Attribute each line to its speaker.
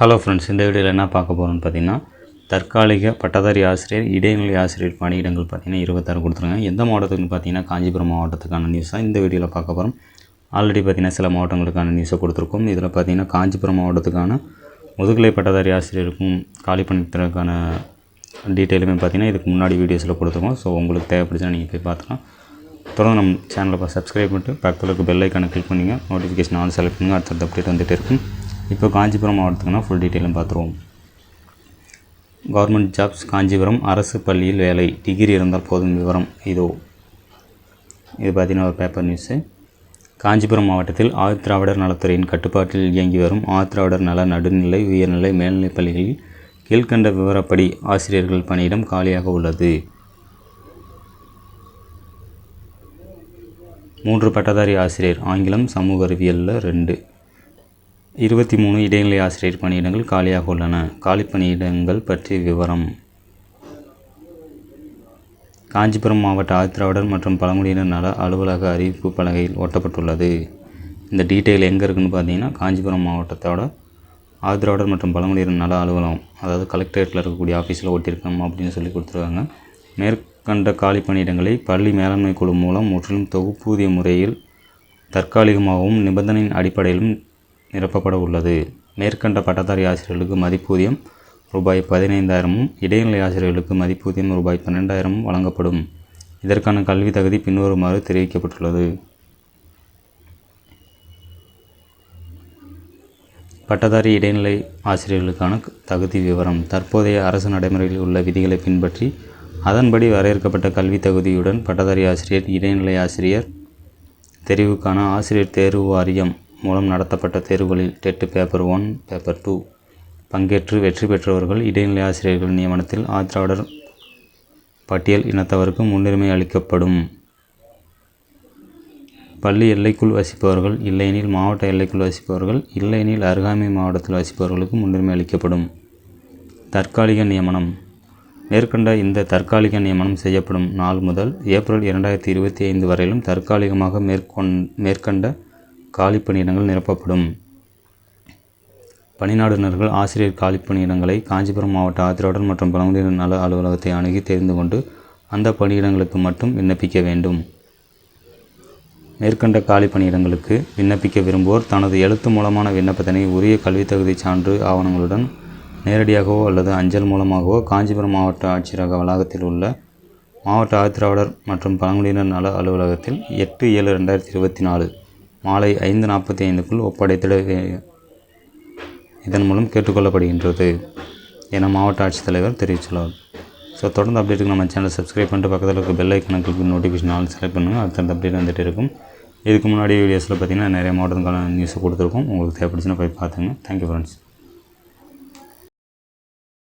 Speaker 1: Hello friends இந்த வீடியோவில் என்ன பார்க்க போகிறோம்னு பார்த்தீங்கன்னா தற்காலிக பட்டதாரி ஆசிரியர் இடைநிலை ஆசிரியர் பணியிடங்கள் பார்த்தீங்கன்னா இருபத்தாறு கொடுத்துருங்க எந்த மாவட்டத்துக்குன்னு பார்த்தீங்கன்னா காஞ்சிபுரம் மாவட்டத்துக்கான நியூஸ் தான் இந்த வீடியோவில் பார்க்க போகிறோம் ஆல்ரெடி பார்த்தீங்கன்னா சில மாவட்டங்களுக்கான நியூஸை கொடுத்துருக்கோம். இதில் பார்த்தீங்கன்னா காஞ்சிபுரம் மாவட்டத்துக்கான முதுகலை பட்டதாரி ஆசிரியருக்கும் காலி பணித்திறக்கான டீட்டெயிலுமே பார்த்தீங்கன்னா இதுக்கு முன்னாடி வீடியோஸில் கொடுத்துருக்கோம். ஸோ உங்களுக்கு தேவைப்படுச்சுன்னா நீங்கள் போய் பார்த்துக்கலாம். தொடர்ந்து நம்ம சேனலை சப்ஸ்கிரைப் பண்ணிட்டு பக்கத்தில் இருக்க பெல் ஐக்கானை கிளிக் பண்ணிங்க. நோட்டிஃபிகேஷன் ஆன் செலக்ட் பண்ணுங்கள் அடுத்தடுத்த அப்டேட் வந்துகிட்டே இருக்கும். இப்போ காஞ்சிபுரம் மாவட்டத்துக்குனா ஃபுல் டீட்டெயிலும் பார்த்துருவோம். கவர்மெண்ட் ஜாப்ஸ் காஞ்சிபுரம் அரசு பள்ளியில் வேலை டிகிரி இருந்தால் போதும் விவரம் இதோ. இது பார்த்தீங்கன்னா ஒரு பேப்பர் நியூஸு காஞ்சிபுரம் மாவட்டத்தில் ஆதிதிராவிடர் நலத்துறையின் கட்டுப்பாட்டில் இயங்கி வரும் ஆதிதிராவிடர் நல நடுநிலை உயர்நிலை மேல்நிலைப் பள்ளிகளில் கீழ்கண்ட விவரப்படி ஆசிரியர்கள் பணியிடம் காலியாக உள்ளது. மூன்று பட்டதாரி ஆசிரியர் ஆங்கிலம் சமூக அறிவியலில் ரெண்டு. இருபத்தி மூணு இடைநிலை ஆசிரியர் பணியிடங்கள் காலியாக உள்ளன. காலி பணியிடங்கள் பற்றிய விவரம். காஞ்சிபுரம் மாவட்ட ஆதித்திராவிடர் மற்றும் பழங்குடியினர் நல அலுவலக அறிவிப்பு பலகையில் ஒட்டப்பட்டுள்ளது. இந்த டீட்டெயில் எங்கே இருக்குதுன்னு பார்த்தீங்கன்னா காஞ்சிபுரம் மாவட்டத்தோட ஆதிதிராவிடர் மற்றும் பழங்குடியினர் நல அலுவலகம் அதாவது கலெக்டரேட்டில் இருக்கக்கூடிய ஆஃபீஸில் ஒட்டியிருக்கணும் அப்படின்னு சொல்லி கொடுத்துருக்காங்க. மேற்கண்ட காலி பணியிடங்களை பள்ளி மேலாண்மை குழு மூலம் முற்றிலும் தொகுப்பூதிய முறையில் தற்காலிகமாகவும் நிபந்தனையின் அடிப்படையிலும் நிரப்பப்பட உள்ளது. மேற்கண்ட பட்டதாரி ஆசிரியர்களுக்கு மதிப்பூதியம் ரூபாய் பதினைந்தாயிரமும் இடைநிலை ஆசிரியர்களுக்கு மதிப்பூதியம் ரூபாய் பன்னெண்டாயிரமும் வழங்கப்படும். இதற்கான கல்வி தகுதி பின்வருமாறு தெரிவிக்கப்பட்டுள்ளது. பட்டதாரி இடைநிலை ஆசிரியர்களுக்கான தகுதி விவரம். தற்போதைய அரசு நடைமுறையில் உள்ள விதிகளை பின்பற்றி அதன்படி வரையறுக்கப்பட்ட கல்வி தகுதியுடன் பட்டதாரி ஆசிரியர் இடைநிலை ஆசிரியர் தெரிவுக்கான ஆசிரியர் தேர்வு வாரியம் மூலம் நடத்தப்பட்ட தேர்வுகளில் TET paper one paper two. பங்கேற்று வெற்றி பெற்றவர்கள் இடைநிலை ஆசிரியர்கள் நியமனத்தில் ஆதிராவிடர் பட்டியல் இனத்தவருக்கு முன்னுரிமை அளிக்கப்படும். பள்ளி எல்லைக்குள் வசிப்பவர்கள் இல்லையெனில் மாவட்ட எல்லைக்குள் வசிப்பவர்கள் இல்லையெனில் அருகாமை மாவட்டத்தில் வசிப்பவர்களுக்கு முன்னுரிமை அளிக்கப்படும். தற்காலிக நியமனம். மேற்கண்ட இந்த தற்காலிக நியமனம் செய்யப்படும் நாள் முதல் ஏப்ரல் இரண்டாயிரத்தி இருபத்தி ஐந்து வரையிலும் தற்காலிகமாக மேற்கொண் மேற்கண்ட காலி பணியிடங்கள் நிரப்பப்படும். பணிநாடுநர்கள் ஆசிரியர் காலி பணியிடங்களை காஞ்சிபுரம் மாவட்ட ஆதிராடர் மற்றும் பழங்குடியினர் நல அலுவலகத்தை அணுகி தெரிந்து கொண்டு அந்த பணியிடங்களுக்கு மட்டும் விண்ணப்பிக்க வேண்டும். மேற்கண்ட காலி பணியிடங்களுக்கு விண்ணப்பிக்க விரும்புவோர் தனது எழுத்து மூலமான விண்ணப்பத்தினை உரிய கல்வித் தகுதி சான்று ஆவணங்களுடன் நேரடியாகவோ அல்லது அஞ்சல் மூலமாகவோ காஞ்சிபுரம் மாவட்ட ஆட்சியரக வளாகத்தில் உள்ள மாவட்ட ஆதிராவிடர் மற்றும் பழங்குடியினர் நல அலுவலகத்தில் எட்டு ஏழு ரெண்டாயிரத்தி இருபத்தி நாலு மாலை ஐந்து நாற்பத்தி ஐந்துக்குள் ஒப்படைத்திட இதன் மூலம் கேட்டுக்கொள்ளப்படுகின்றது என மாவட்ட ஆட்சித்தலைவர் தெரிவித்துள்ளார். ஸோ தொடர்ந்து அப்டேட்டுக்கு நம்ம சேனலை சப்ஸ்கிரைப் பண்ணிட்டு பக்கத்தில் இருக்க பெல் ஐக்கனுக்கு நோட்டிஃபிகேஷன் ஆல் செலக்ட் பண்ணுங்கள் அடுத்த அப்டேட் வந்துட்டு இருக்கும். இதுக்கு முன்னாடி வீடியோஸில் பார்த்தீங்கன்னா நிறைய மாவட்டத்துக்கான நியூஸ் கொடுத்துருக்கோம். உங்களுக்கு தேவைப்படுச்சுன்னா போய் பார்த்துங்க. Thank you friends